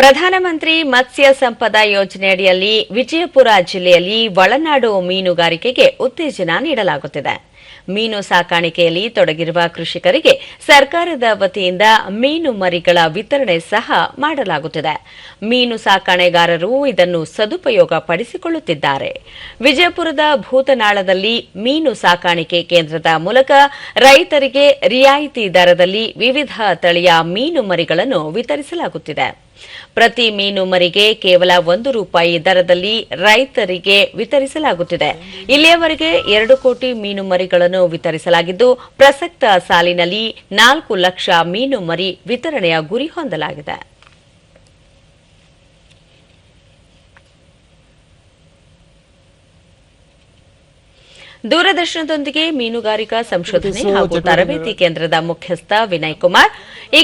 ಪ್ರಧಾನಮಂತ್ರಿ ಮತ್ಸ್ಯ ಸಂಪದ ಯೋಜನೆಯಡಿಯಲ್ಲಿ ವಿಜಯಪುರ ಜಿಲ್ಲೆಯಲ್ಲಿ ಒಳನಾಡು ಮೀನುಗಾರಿಕೆಗೆ ಉತ್ತೇಜನ ನೀಡಲಾಗುತ್ತಿದೆ. ಮೀನು ಸಾಕಾಣಿಕೆಯಲ್ಲಿ ತೊಡಗಿರುವ ಕೃಷಿಕರಿಗೆ ಸರ್ಕಾರದ ವತಿಯಿಂದ ಮೀನು ಮರಿಗಳ ವಿತರಣೆ ಸಹ ಮಾಡಲಾಗುತ್ತಿದೆ. ಮೀನು ಸಾಕಾಣೆಗಾರರು ಇದನ್ನು ಸದುಪಯೋಗ ಪಡಿಸಿಕೊಳ್ಳುತ್ತಿದ್ದಾರೆ. ವಿಜಯಪುರದ ಭೂತನಾಳದಲ್ಲಿ ಮೀನು ಸಾಕಾಣಿಕೆ ಕೇಂದ್ರದ ಮೂಲಕ ರೈತರಿಗೆ ರಿಯಾಯಿತಿ ದರದಲ್ಲಿ ವಿವಿಧ ತಳಿಯ ಮೀನು ಮರಿಗಳನ್ನು ವಿತರಿಸಲಾಗುತ್ತಿದೆ. ಪ್ರತಿ ಮೀನು ಮರಿಗೆ ಕೇವಲ ಒಂದು ರೂಪಾಯಿ ದರದಲ್ಲಿ ರೈತರಿಗೆ ವಿತರಿಸಲಾಗುತ್ತಿದೆ. ಇಲ್ಲಿಯವರೆಗೆ ಎರಡು ಕೋಟಿ ಮೀನು ಮರಿಗಳನ್ನು ವಿತರಿಸಲಾಗಿದ್ದು ಪ್ರಸಕ್ತ ಸಾಲಿನಲ್ಲಿ ನಾಲ್ಕು ಲಕ್ಷ ಮೀನು ಮರಿ ವಿತರಣೆಯ ಗುರಿ ಹೊಂದಲಾಗಿದೆ. ದೂರದರ್ಶನದೊಂದಿಗೆ ಮೀನುಗಾರಿಕಾ ಸಂಶೋಧನೆ ಹಾಗೂ ತರಬೇತಿ ಕೇಂದ್ರದ ಮುಖ್ಯಸ್ಥ ವಿನಯ್ ಕುಮಾರ್ ಈ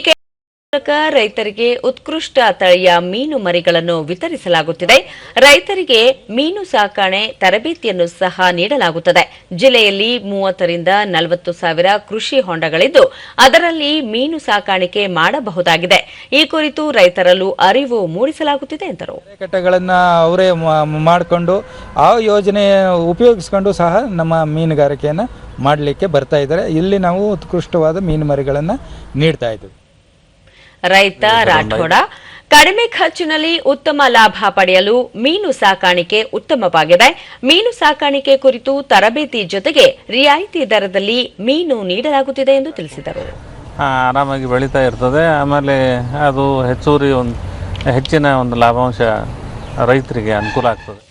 ಮೂಲಕ ರೈತರಿಗೆ ಉತ್ಕೃಷ್ಟ ತಳಿಯ ಮೀನು ಮರಿಗಳನ್ನು ವಿತರಿಸಲಾಗುತ್ತಿದೆ. ರೈತರಿಗೆ ಮೀನು ಸಾಕಣೆ ತರಬೇತಿಯನ್ನು ಸಹ ನೀಡಲಾಗುತ್ತದೆ. ಜಿಲ್ಲೆಯಲ್ಲಿ ಮೂವತ್ತರಿಂದ ನಲವತ್ತು ಸಾವಿರ ಕೃಷಿ ಹೊಂಡಗಳಿದ್ದು, ಅದರಲ್ಲಿ ಮೀನು ಸಾಕಾಣಿಕೆ ಮಾಡಬಹುದಾಗಿದೆ. ಈ ಕುರಿತು ರೈತರಲ್ಲೂ ಅರಿವು ಮೂಡಿಸಲಾಗುತ್ತಿದೆ ಎಂದರು. ಅವರೇ ಮಾಡಿಕೊಂಡು ಆ ಯೋಜನೆ ಉಪಯೋಗಿಸಿಕೊಂಡು ಸಹ ನಮ್ಮ ಮೀನುಗಾರಿಕೆಯನ್ನು ಮಾಡಲಿಕ್ಕೆ ಬರ್ತಾ ಇದ್ದಾರೆ. ಇಲ್ಲಿ ನಾವು ಉತ್ಕೃಷ್ಟವಾದ ಮೀನು ಮರಿಗಳನ್ನು ನೀಡ್ತಾ ಇದ್ದೀವಿ. ರೈತ ರಾಠೋಡ ಕಡಿಮೆ ಖರ್ಚಿನಲ್ಲಿ ಉತ್ತಮ ಲಾಭ ಪಡೆಯಲು ಮೀನು ಸಾಕಾಣಿಕೆ ಉತ್ತಮವಾಗಿದೆ ಮೀನು ಸಾಕಾಣಿಕೆ ಕುರಿತು ತರಬೇತಿ ಜೊತೆಗೆ ರಿಯಾಯಿತಿ ದರದಲ್ಲಿ ಮೀನು ನೀಡಲಾಗುತ್ತಿದೆ ಎಂದು ತಿಳಿಸಿದರು. ಆರಾಮಾಗಿ ಬೆಳೀತಾ ಇರ್ತದೆ. ಆಮೇಲೆ ಅದು ಹೆಚ್ಚುವರಿ ಒಂದು ಹೆಚ್ಚಿನ ಒಂದು ಲಾಭಾಂಶ ರೈತರಿಗೆ ಅನುಕೂಲ ಆಗ್ತದೆ.